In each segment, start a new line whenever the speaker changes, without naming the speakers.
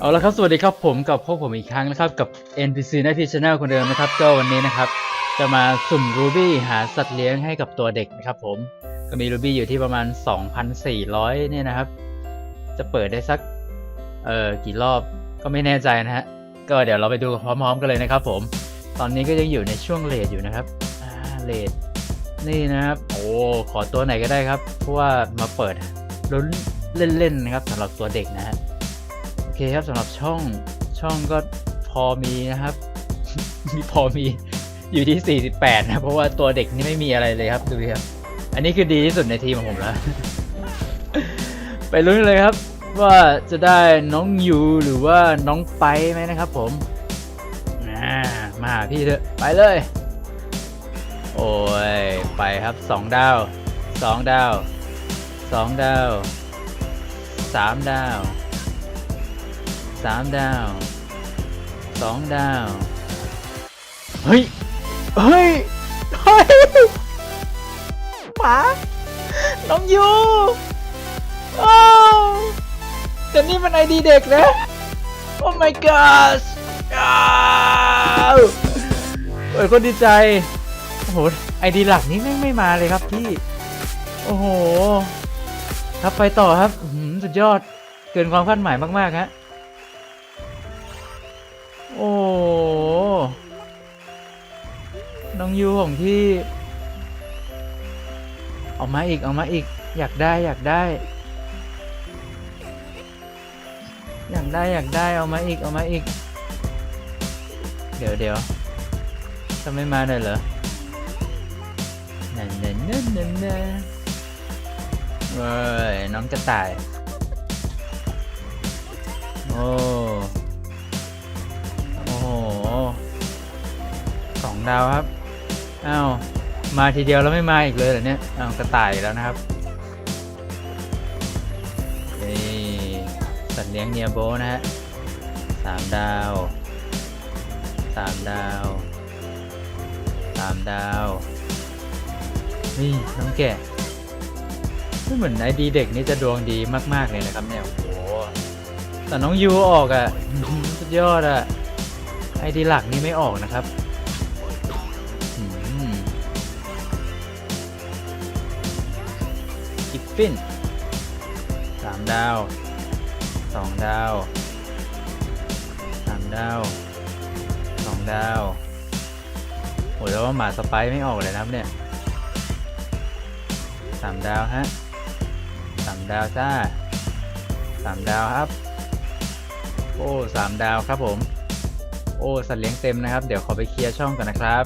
เอาละครับสวัสดีครับผมกับพวกผมอีกครั้งนะครับกับ NPC หน้าที่ Channel คนเดิมนะครับก็วันนี้นะครับ จะมาสุ่มรูบี้หาสัตว์เลี้ยงให้กับตัวเด็กนะครับผมก็มีรูบี้อยู่ที่ประมาณ 2,400เนี่ยนะครับ จะเปิดได้สักเอ่อกี่รอบก็ไม่แน่ใจนะฮะก็เดี๋ยวเราไปดูพร้อมๆกันเลยนะครับผม ตอนนี้ก็ยังอยู่ในช่วงเลทอยู่นะครับเลทนี่นะครับ โอ้ขอตัวไหนก็ได้ครับเพราะว่ามาเปิดลุ้นเล่นๆนะครับสำหรับตัวเด็กนะฮะ เคครับสำหรับช่องช่องก็พอมีนะครับ มีพอมีอยู่ที่ 48 นะ เพราะว่าตัวเด็กนี่ไม่มีอะไรเลยครับดูครับ อันนี้คือดีที่สุดในทีมของผมแล้ว ไปลุ้นเลยครับ ว่าจะได้น้องยูหรือว่าน้องไปไหมนะครับ ผมมาหาพี่เถอะไปเลย โอ้ยไปครับสองดาวสองดาวสองดาวสามดาว สามดาวสองดาว เฮ้ย เฮ้ย เฮ้ยหมาน้องยูโอ้แต่นี่มันไอดีเด็กนะ โอ้ my god อ้าวเปิดคนดีใจ โอ้โห ไอดีหลักนี้ไม่ไม่มาเลยครับพี่ โอ้โห ครับไปต่อครับหือสุดยอด เกินความคาดหมายมาก ๆ ฮะ โอ้น้องยูของพี่เอามาอีกเอามาอีก อยากได้อยากได้ อยากได้อยากได้เอามาอีกเอามาอีก เดี๋ยวเดี๋ยวทำไม่มาหนอยเหรอนั่นนั่นนั่นนั่นนั่นเว้ยน้องกระตาย โอ้ ดาวครับอ้าวมาทีเดียวแล้วไม่มาอีกเลยเหรอเนี่ยอ้าวกระต่ายแล้วนะครับนี่สัตว์เลี้ยงเนียโบนะฮะสามดาวสามดาวสามดาวนี่น้องแกะไม่เหมือนไอดีเด็กนี่จะดวงดีมาก ๆ เลยนะครับเนี่ยโอ้โหแต่น้องยูออกอะสุดยอดอะไอดีหลักนี่ไม่ออกนะครับ ฟินสามดาวสองดาวสามดาวสองดาวโหแล้วว่าหมาสไปซ์ไม่ออกเลยนะครับเนี่ยสามดาวฮะสามดาวจ้าสามดาวครับ โอ้สามดาวครับผม โอ้สัตว์เลี้ยงเต็มนะครับ เดี๋ยวขอไปเคลียร์ช่องกันนะครับ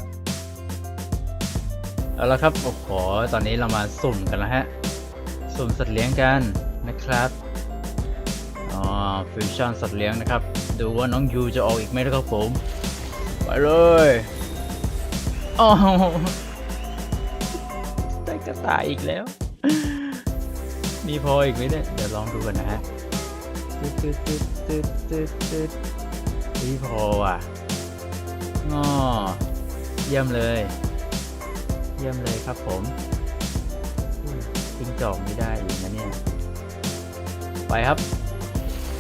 เอาละครับโอ้โหตอนนี้เรามาสุ่มกันแล้วฮะ สุ่มสัตว์เลี้ยงกันนะครับอ๋อฟิวชั่นสัตว์เลี้ยงนะครับ ดูว่าน้องยูจะออกอีกไหมนะครับผม ไปเลยอ๋อได้กระต่ายอีกแล้ว มีพออีกไหมเนี่ยเดี๋ยวลองดูกันนะฮะตึ๊ดตึ๊ดตึ๊ดตึ๊ดตึ๊ดตึ๊ดพี่พอว่ะงอเยี่ยมเลย เยี่ยมเลยครับผม จิ้งจอกไม่ได้อีกนะเนี่ย ไปครับ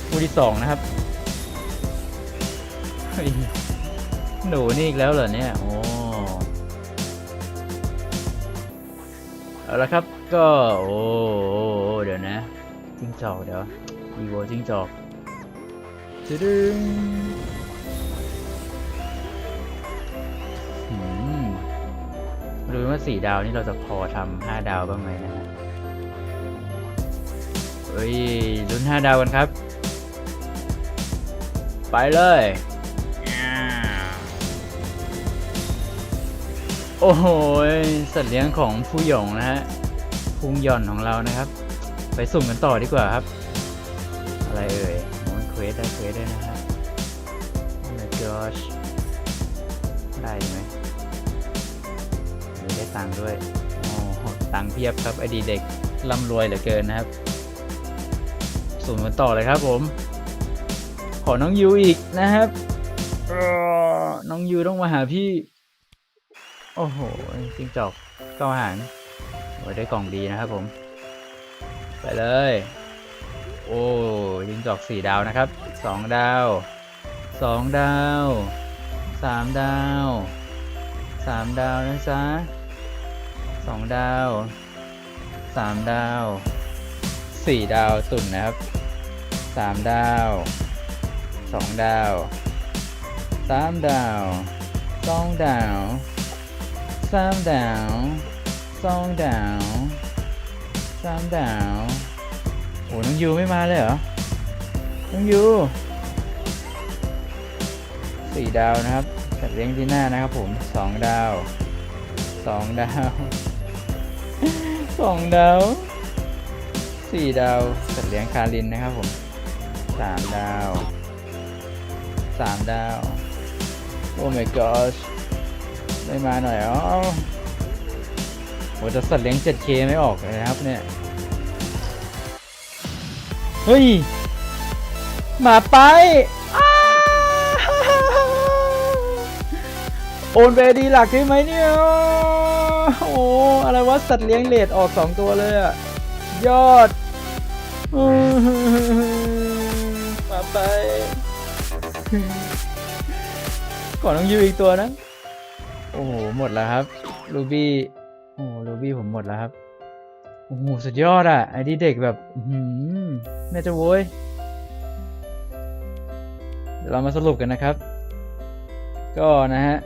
คู่ที่สองนะครับเฮ้ยหนูนี่อีกแล้วเหรอเนี่ย โอ้เอาละครับก็โอ้เดี๋ยวนะจิ้งจอกเดี๋ยวอีโวจิ้งจอกจะดึงอืมมาดูว่าสี่ดาวนี่เราจะพอทำห้าดาวบ้างไหมนะฮะ เฮ้ยลุ้นห้าดาวกันครับ ไปเลยอ่าโอ้โหสัตว์เลี้ยงของผู้หยงนะฮะพุงหย่อนของเรานะครับ ไปสุ่มกันต่อดีกว่าครับ อะไรเอ่ยโอ้ยเควสได้เควสได้นะฮะ Oh my gosh ได้ไหมมีได้ตังค์ด้วยโอ้โหตังค์เพียบครับไอดีเด็กร่ำรวยเหลือเกินนะครับ สุ่มกันต่อเลยครับผม ขอน้องยูอีกนะครับน้องยูต้องมาหาพี่ โอ้โหจริงจอกเก้าหางโอ้ได้กล่องดีนะครับผม ไปเลย โอ้ยิงจอกสี่ดาวนะครับสองดาวสองดาวสามดาวสามดาวนะจ๊ะสองดาวสามดาว สี่ดาวตุ่นนะครับสามดาวสองดาวสามดาวสองดาวสามดาวสองดาวสามดาวโอ้น้องยูไม่มาเลยเหรอ น้องยูสี่ดาวนะครับจัดเลี้ยงที่หน้านะครับผมสองดาวสองดาวสองดาว สี่ดาวจัดเลี้ยงคารินนะครับผมสามดาวสามดาว โอ้ my gosh ไม่มาหน่อยอ๋อโหจะสัตว์เลี้ยง 7K ไม่ออกเลยนะครับเนี่ย เฮ้ยหมาไป โอนไปดีหลักได้ไหมเนี่ย โอ้ อะไรวะ สัตว์เลี้ยงเลดออกสองตัวเลยอะยอด มาไป ก่อนต้องยูอีกตัวนะ โอ้โห หมดแล้วครับลูบี้ โอ้ลูบี้ผมหมดแล้วครับ โอ้โห สุดยอดอะ ไอ้ที่เด็กแบบหือแม่จะโว้ยเดี๋ยวเรามาสรุปกันนะครับ ก็นะฮะ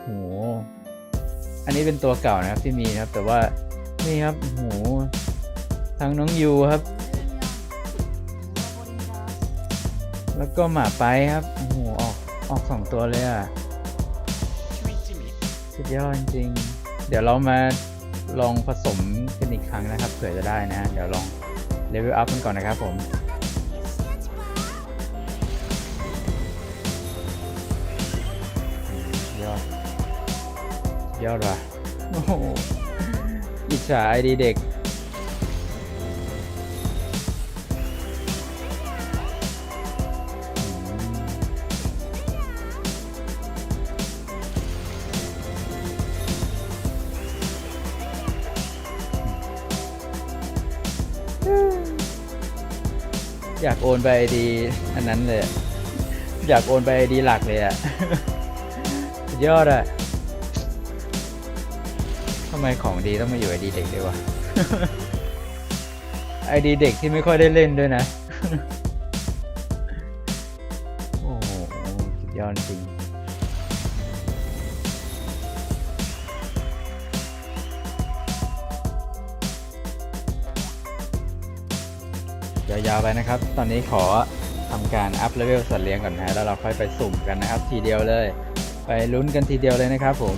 โห อันนี้เป็นตัวเก่านะครับที่มีนะครับ แต่ว่านี่ครับโอ้โห ทั้งน้องยูครับ แล้วก็หมาไปครับโอ้โหออกออกสองตัวเลยอะสุดยอดจริง เดี๋ยวเรามาลองผสมกันอีกครั้งนะครับเผื่อจะได้นะ เดี๋ยวลองเลเวลอัพกันก่อนนะครับผมยอดยอดว่ะโอ้โหอิจฉาไอดีเด็ก อยากโอนไปไอดีอันนั้นเลย อยากโอนไปไอดีหลักเลยอะสุดยอดอะทำไมของดีต้องมาอยู่ไอดีเด็กด้วยวะไอดีเด็กที่ไม่ค่อยได้เล่นด้วยนะ โอ้สุดยอดจริง ยาวๆไปนะครับ ตอนนี้ขอทำการอัพเลเวลสัตว์เลี้ยงก่อนนะแล้วเราค่อยไปสุ่มกันนะครับ ทีเดียวเลย ไปลุ้นกันทีเดียวเลยนะครับ ผม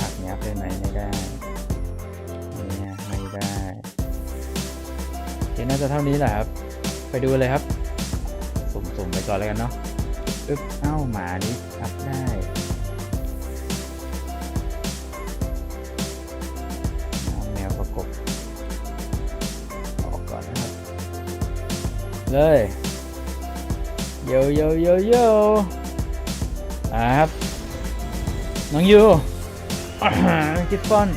ผักยับได้ไหมไม่ได้เนี่ยไม่ได้โอเคน่าจะเท่านี้แหละครับ ไปดูเลยครับ สุ่มๆไปก่อนเลยกันเนาะอึ๊บเอ้าหมานี่อัพได้ แมออกก่อนนะครับ เลยโยโยโยโยอ่าครับ น้องยูกิฟฟอน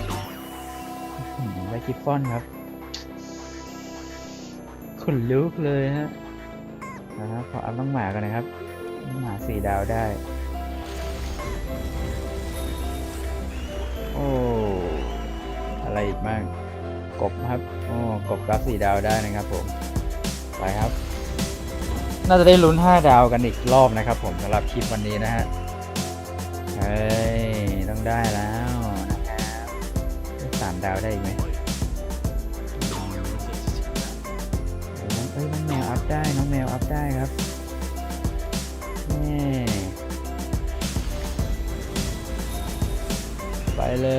ได้กิฟฟอนครับขนลุกเลยฮะนะครับขออัพน้องหมากันนะครับน้องหมาสี่ดาวได้ โอ้ อะไรอีกบ้าง กบครับโอ้กบกราฟสี่ดาวได้นะครับผมไปครับ น่าจะได้ลุ้น 5 ดาวกันอีกรอบนะครับ ผมสำหรับคลิปวันนี้นะฮะเฮ้ยต้องได้แล้วนะครับสามดาวได้อีกไหมอืมเอ้ยน้องเอ้ยน้องแมวอัพได้น้องแมวอัพได้ครับนี่ไปเล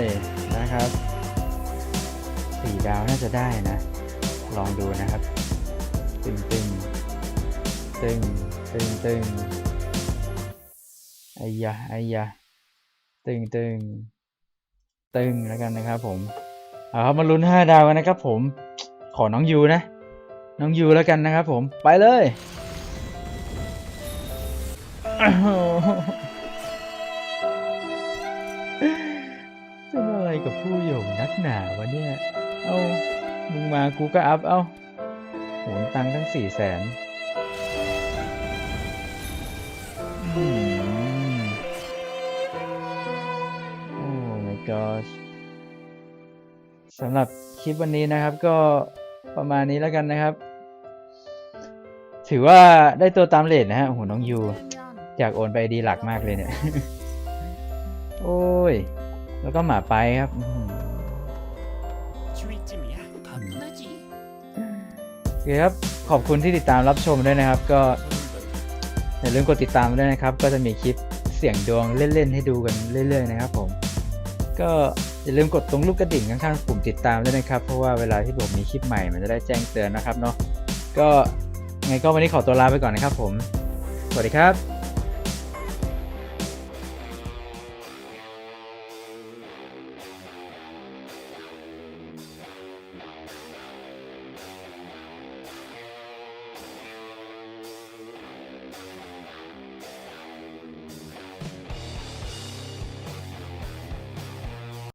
ยนะครับ ดาวน่าจะได้นะ ลองดูนะครับ ตึงตึงตึงตึงตึงไอ้ยะไอ้ยะตึงตึงตึงแล้วกันนะครับ ผมเอาครับมาลุ้นห้าดาวกันนะครับ ผมขอน้องยูนะ น้องยูแล้วกันนะครับ ผมไปเลยเป็นอ้าวกับผู้หยงนักหนาวะเนี่ย เอามึงมากูก็อัพเอ้าโหนตังค์ตั้งสี่แสนโอ้ my gosh สำหรับคลิปวันนี้นะครับก็ประมาณนี้แล้วกันนะครับ ถือว่าได้ตัวตามเลทนะฮะโอ้โหน้องยูอยากโอนไปดีหลักมากเลยเนี่ย โอ้ย แล้วก็หมาไปครับ
주의쯤이야 겁나지
โอเคครับ ขอบคุณที่ติดตามรับชมด้วยนะครับ ก็อย่าลืมกดติดตามด้วยนะครับ ก็จะมีคลิปเสียงดวงเล่นๆให้ดูกันเรื่อยๆนะครับผม ก็อย่าลืมกดตรงรูปกระดิ่งข้างๆปุ่มติดตามด้วยนะครับ เพราะว่าเวลาที่ผมมีคลิปใหม่มันจะได้แจ้งเตือนนะครับเนาะ ก็ไงก็วันนี้ขอตัวลาไปก่อนนะครับผม สวัสดีครับ